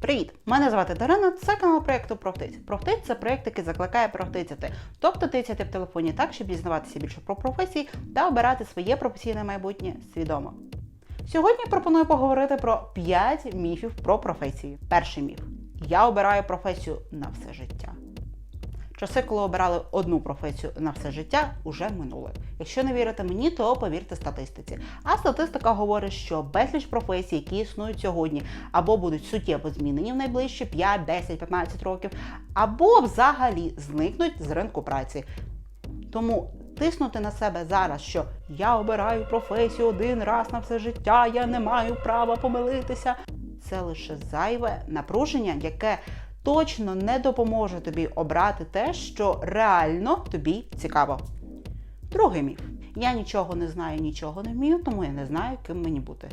Привіт! Мене звати Дарина. Це канал проєкту Профтиць. Профтиць це проєкт, який закликає профтицяти, тобто тицяти в телефоні так, щоб дізнаватися більше про професії та обирати своє професійне майбутнє свідомо. Сьогодні пропоную поговорити про 5 міфів про професії. Перший міф: я обираю професію на все життя. Часи, коли обирали одну професію на все життя, уже минули. Якщо не вірите мені, то повірте статистиці. А статистика говорить, що безліч професій, які існують сьогодні, або будуть суттєво змінені в найближчі 5, 10, 15 років, або взагалі зникнуть з ринку праці. Тому тиснути на себе зараз, що я обираю професію один раз на все життя, я не маю права помилитися. Це лише зайве напруження, яке точно не допоможе тобі обрати те, що реально тобі цікаво. Другий міф. Я нічого не знаю, нічого не вмію, тому я не знаю, ким мені бути.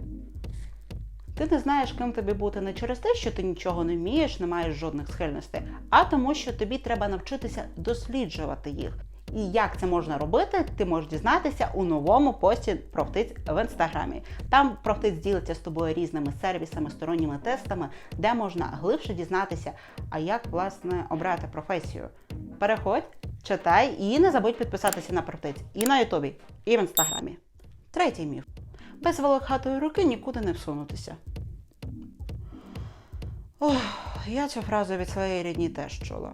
Ти не знаєш, ким тобі бути не через те, що ти нічого не вмієш, не маєш жодних схильностей, а тому, що тобі треба навчитися досліджувати їх. І як це можна робити, ти можеш дізнатися у новому пості профтиць в інстаграмі. Там профтиць ділиться з тобою різними сервісами, сторонніми тестами, де можна глибше дізнатися, а як власне обрати професію. Переходь, читай і не забудь підписатися на профтиць і на Ютубі, і в інстаграмі. Третій міф: без волохатої руки нікуди не всунутися. Ох, я цю фразу від своєї рідні теж чула.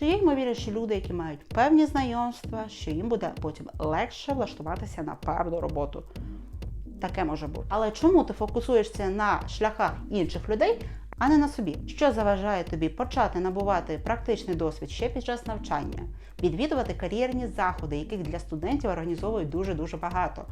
Чи є ймовірність, що люди, які мають певні знайомства, що їм буде потім легше влаштуватися на певну роботу? Таке може бути. Але чому ти фокусуєшся на шляхах інших людей, а не на собі? Що заважає тобі почати набувати практичний досвід ще під час навчання, відвідувати кар'єрні заходи, яких для студентів організовують дуже-дуже багато,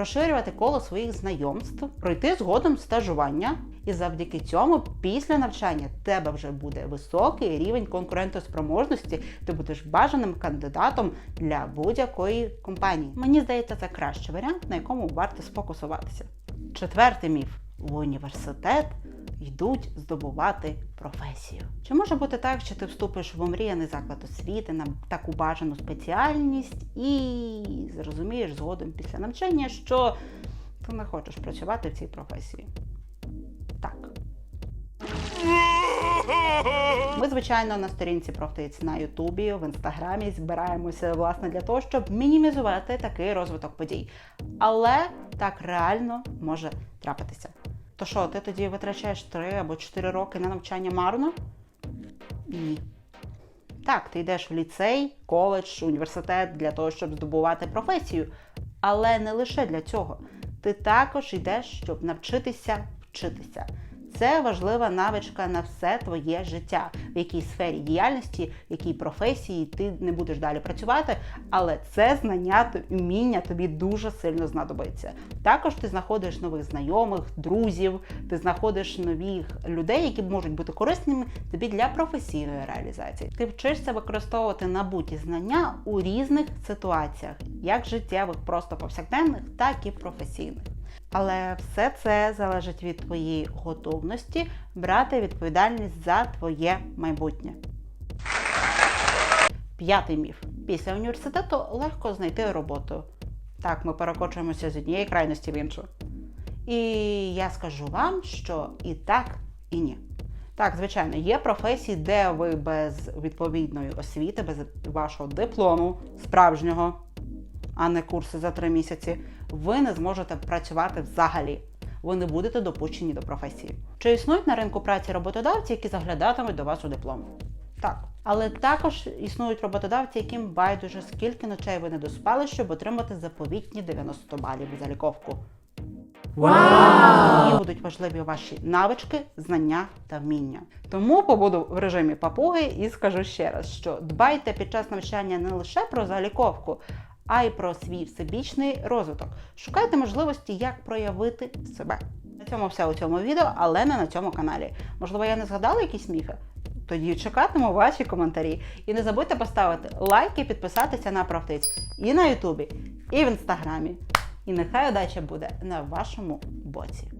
розширювати коло своїх знайомств, пройти згодом стажування, і завдяки цьому після навчання тебе вже буде високий рівень конкурентоспроможності, ти будеш бажаним кандидатом для будь-якої компанії. Мені здається, це кращий варіант, на якому варто сфокусуватися. Четвертий міф: в університет йдуть здобувати професію. Чи може бути так, що ти вступиш в омріяний заклад освіти на таку бажану спеціальність і зрозумієш згодом після навчання, що ти не хочеш працювати в цій професії? Так. Ми, звичайно, на сторінці профтиць на Ютубі, в інстаграмі збираємося власне для того, щоб мінімізувати такий розвиток подій. Але так реально може трапитися. То що, ти тоді витрачаєш 3 або 4 роки на навчання марно? Ні. Так, ти йдеш в ліцей, коледж, університет для того, щоб здобувати професію. Але не лише для цього. Ти також йдеш, щоб навчитися вчитися. Це важлива навичка на все твоє життя, в якій сфері діяльності, в якій професії ти не будеш далі працювати, але це знання вміння тобі дуже сильно знадобиться. Також ти знаходиш нових знайомих, друзів, ти знаходиш нових людей, які можуть бути корисними тобі для професійної реалізації. Ти вчишся використовувати набуті знання у різних ситуаціях, як життєвих, просто повсякденних, так і професійних. Але все це залежить від твоєї готовності брати відповідальність за твоє майбутнє. П'ятий міф. Після університету легко знайти роботу. Так, ми перекочуємося з однієї крайності в іншу. І я скажу вам, що і так, і ні. Так, звичайно, є професії, де ви без відповідної освіти, без вашого диплому справжнього, а не курси за три місяці, ви не зможете працювати взагалі. Ви не будете допущені до професії. Чи існують на ринку праці роботодавці, які заглядатимуть до вас у диплом? Так. Але також існують роботодавці, яким байдуже скільки ночей ви не доспали, щоб отримати заповітні 90 балів за ліковку. Вау! будуть важливі ваші навички, знання та вміння. Тому побуду в режимі папуги і скажу ще раз, що дбайте під час навчання не лише про заліковку, а й про свій всебічний розвиток. Шукайте можливості, як проявити себе. На цьому все у цьому відео, але не на цьому каналі. Можливо, я не згадала якісь міфи? Тоді чекатиму ваші коментарі. І не забудьте поставити лайк і підписатися на правтиць і на Ютубі, і в інстаграмі. І нехай удача буде на вашому боці.